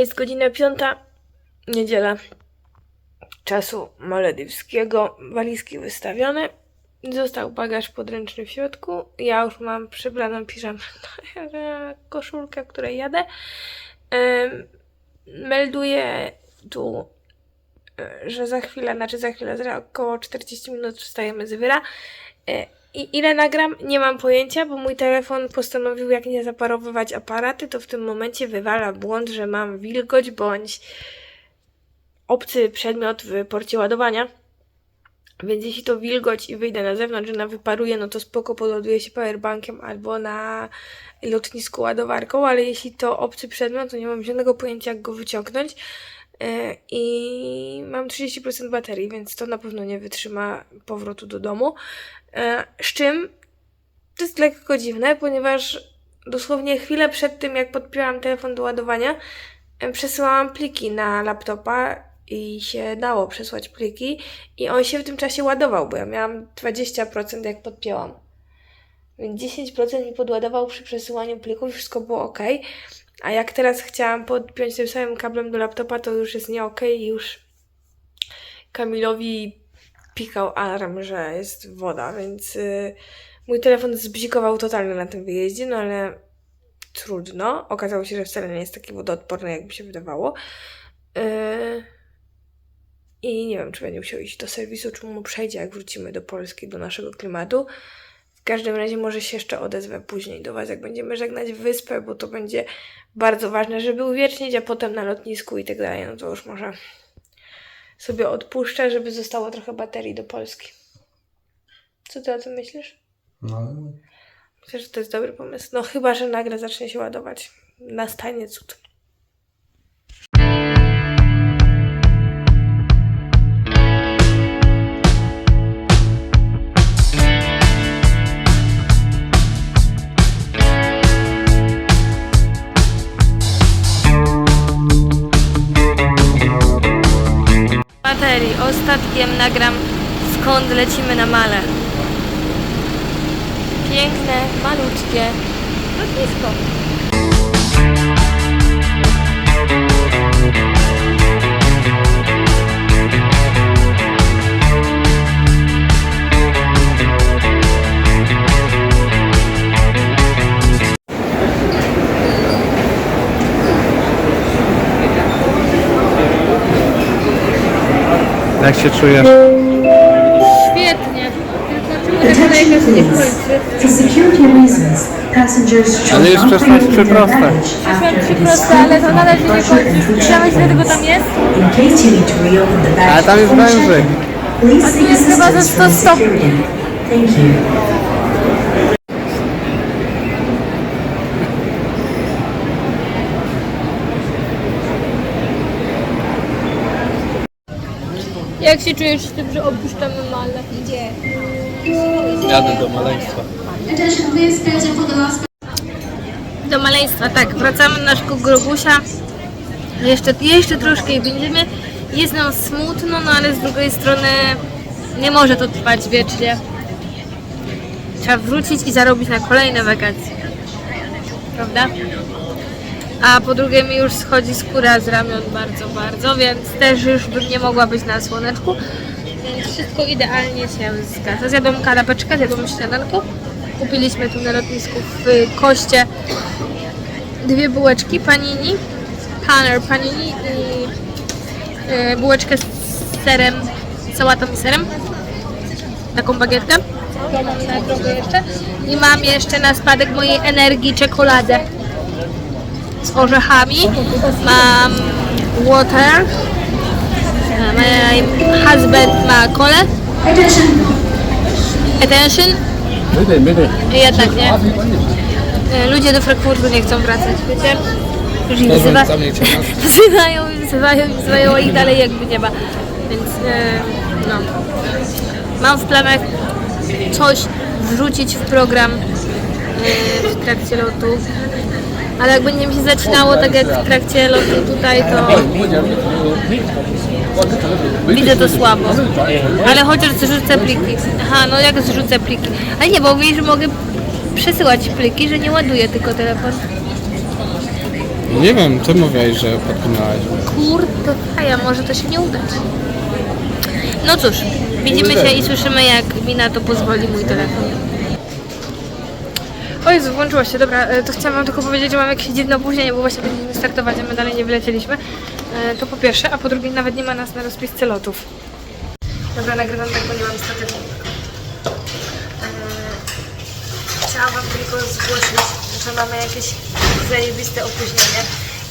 Jest godzina piąta, niedziela. Czasu maledywskiego. Walizki wystawione. Został bagaż podręczny w środku. Ja już mam przebraną piżamę, koszulkę, w której jadę. Melduję tu, e, że za chwilę, znaczy za chwilę, za około 40 minut wstajemy z wyra. I ile nagram? Nie mam pojęcia, bo mój telefon postanowił, jak nie zaparowywać aparaty, to w tym momencie wywala błąd, że mam wilgoć bądź obcy przedmiot w porcie ładowania. Więc jeśli to wilgoć i wyjdę na zewnątrz, ona wyparuje, no to spoko podładuje się powerbankiem albo na lotnisku ładowarką, ale jeśli to obcy przedmiot, to nie mam żadnego pojęcia jak go wyciągnąć. E, I mam 30% baterii, więc to na pewno nie wytrzyma powrotu do domu. E, Z czym to jest lekko dziwne, ponieważ dosłownie chwilę przed tym, jak podpięłam telefon do ładowania, e, przesyłałam pliki na laptopa i się dało przesłać pliki i on się w tym czasie ładował, bo ja miałam 20% jak podpięłam. Więc 10% mi podładował przy przesyłaniu plików, wszystko było ok. A jak teraz chciałam podpiąć tym samym kablem do laptopa, to już jest nie ok i już Kamilowi pikał alarm, że jest woda, więc y, mój telefon zbzikował totalnie na tym wyjeździe, no ale trudno. Okazało się, że wcale nie jest taki wodoodporny, jakby się wydawało. Y, I nie wiem, czy będzie musiał iść do serwisu, czy mu przejdzie, jak wrócimy do Polski, do naszego klimatu. W każdym razie może się jeszcze odezwę później do Was, jak będziemy żegnać wyspę, bo to będzie bardzo ważne, żeby uwiecznić, a potem na lotnisku i tak dalej. No to już może sobie odpuszczę, żeby zostało trochę baterii do Polski. Co ty o tym myślisz? No, Myślę, że to jest dobry pomysł. No chyba, że nagle zacznie się ładować. Nastanie cud. Ostatkiem nagram skąd lecimy na male. Piękne, malutkie lotnisko. Jak się czujesz? Świetnie. Tylko czemu Attention najpierw nie please. kończy? For security reasons, passengers should Ale już not przeszłaś bring trzy their proste. baggage after proste, ale to nadal się nie departure kończy. and Słyszałeś, ile tego tam jest? In case you need to reopen the Ale baggage tam jest before wężyk. check-in, please seek jest chyba ze assistance from 100 stopni. security. Thank you. Jak się czujesz z tym, że opuszczamy Malę? Gdzie? Jadę do maleństwa. Do maleństwa, tak. Wracamy do naszego grobusia. Jeszcze, jeszcze troszkę i będziemy. Jest nam smutno, no ale z drugiej strony nie może to trwać wiecznie. Trzeba wrócić i zarobić na kolejne wakacje. Prawda? A po drugie mi już schodzi skóra z ramion bardzo, bardzo, więc też już bym nie mogła być na słoneczku. Więc wszystko idealnie się zgadza. Zjadłam kanapeczkę, zjadłam śniadanko. Kupiliśmy tu na lotnisku w Koście dwie bułeczki panini, paner panini i e, bułeczkę z serem, sałatą i serem. Taką bagietkę. I mam jeszcze na spadek mojej energii czekoladę z orzechami. Mam water. My husband ma kole. Attention, bydy. Jednak nie. E, Ludzie do Frankfurtu nie chcą wracać, wiecie? Już ich wzywa, wzywają, wzywają, wzywają ich dalej jakby nie ma. Więc e, no. Mam w planach coś wrzucić w program e, w trakcie lotu. Ale jak będzie mi się zacinało tak jak w trakcie lotu tutaj, to widzę to słabo. Ale chociaż zrzucę pliki. Aha, no jak zrzucę pliki. Ale nie, bo mówię, że mogę przesyłać pliki, że nie ładuję tylko telefon. Nie wiem, ty mówiłeś, że podpinałaś. Kurde, faja, może to się nie udać. No cóż, widzimy się i słyszymy, jak mi na to pozwoli mój telefon. O Jezu, włączyło się, dobra, e, to chciałam wam tylko powiedzieć, że mam jakieś dziwne opóźnienie, bo właśnie będziemy startować, a my dalej nie wylecieliśmy. E, To po pierwsze, a po drugie nawet nie ma nas na rozpisce lotów. Dobra, nagrywam tak, bo nie mam statywu. E, Chciałam wam tylko zgłosić, że mamy jakieś zajebiste opóźnienie,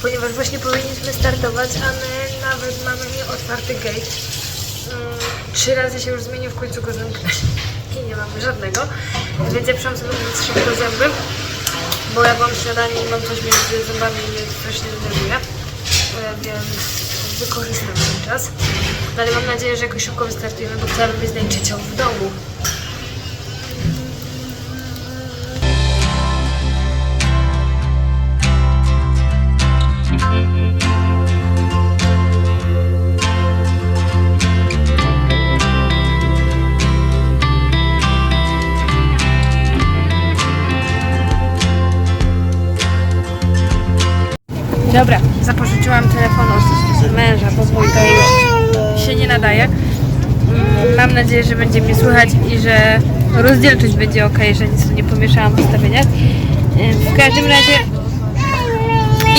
ponieważ właśnie powinniśmy startować, a my nawet mamy nieotwarty gate. Mm, Trzy razy się już zmienił, w końcu go i nie mamy żadnego. Więc ja przyszłam sobie szybko zęby, bo ja mam śniadanie i mam coś między zębami mnie strasznie denerwuje. E, Więc wykorzystam ten czas. No ale mam nadzieję, że jakoś szybko wystartujemy, bo chciałabym być najczecią w domu. Dobra, zapożyczyłam telefon od męża, bo mój to już się nie nadaje. Mm, Mam nadzieję, że będzie mnie słychać i że rozdzielczość będzie ok, że nic tu nie pomieszałam w ustawieniach. W każdym razie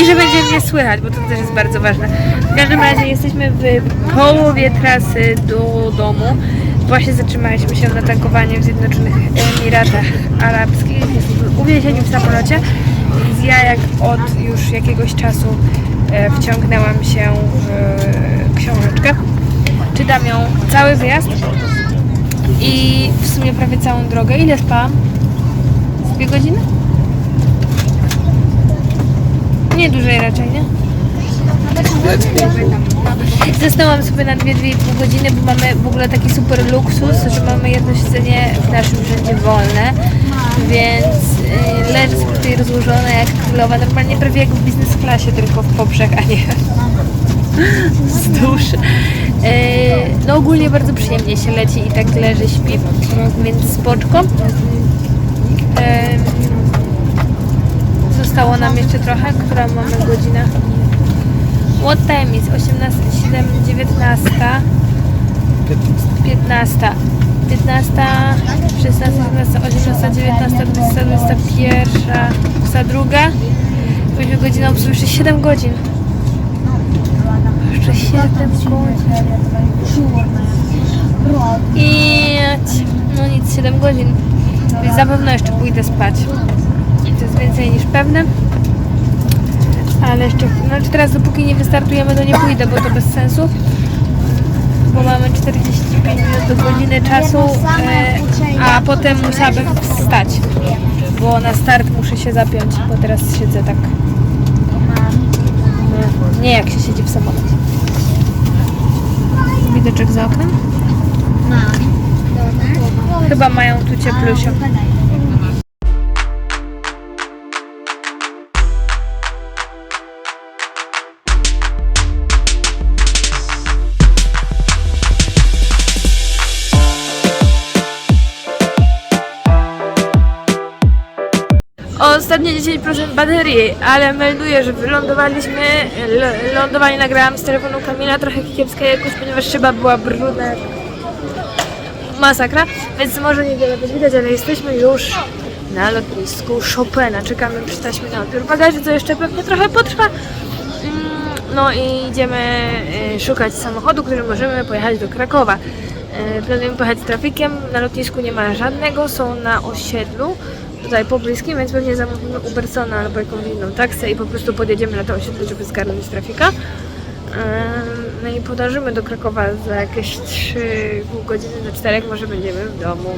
i że będzie mnie słychać, bo to też jest bardzo ważne. W każdym razie jesteśmy w połowie trasy do domu. Właśnie zatrzymaliśmy się na tankowaniu w Zjednoczonych Emiratach Arabskich. Jesteśmy uwięzieni w samolocie. Więc ja jak od już jakiegoś czasu e, wciągnęłam się w e, książeczkę. Czytam ją cały wyjazd i w sumie prawie całą drogę. Ile spałam? Dwie godziny? Nie dłużej raczej, nie? Zasnęłam sobie na 2-2,5 godziny, bo mamy w ogóle taki super luksus, że mamy jedno siedzenie w naszym rzędzie wolne, więc rozłożona jak królowa, normalnie prawie jak w biznes klasie, tylko w poprzek, a nie wzdłuż. Yy, no ogólnie bardzo przyjemnie się leci i tak leży, śpi, więc spoczko. Zostało nam jeszcze trochę, która mamy godzina. What time is? 18, 7, 19, 15, 15, 16, 17, 18, 19, 20, 21, 22. Później godzina obsługi jeszcze 7 godzin. Jeszcze 7 godzin. I no nic, 7 godzin. Więc na pewno jeszcze pójdę spać. To jest więcej niż pewne. Ale jeszcze, znaczy teraz dopóki nie wystartujemy, to nie pójdę, bo to bez sensu. Bo mamy 45 minut do godziny czasu, e, a potem musiałabym wstać. Bo na start muszę się zapiąć, bo teraz siedzę tak. No, nie jak się siedzi w samolocie. Widoczek za oknem? Chyba mają tu cieplusio. Ostatnie 10% baterii, ale melduję, że wylądowaliśmy. L- lądowanie nagrałam z telefonu Kamila, trochę kiepska jakość, ponieważ szyba była brudna. Masakra, więc może niewiele być widać, ale jesteśmy już na lotnisku Chopina. Czekamy przy taśmie na odbiór bagaży, co jeszcze pewnie trochę potrwa. Mm, No i idziemy y, szukać samochodu, którym możemy pojechać do Krakowa. Y, Planujemy pojechać trafikiem, na lotnisku nie ma żadnego, są na osiedlu, tutaj pobliskim, więc pewnie zamówimy Ubersona albo jakąś inną taksę i po prostu podjedziemy na to osiedle, żeby zgarnąć trafika. No i podążymy do Krakowa za jakieś 3,5 godziny do 4, może będziemy w domu.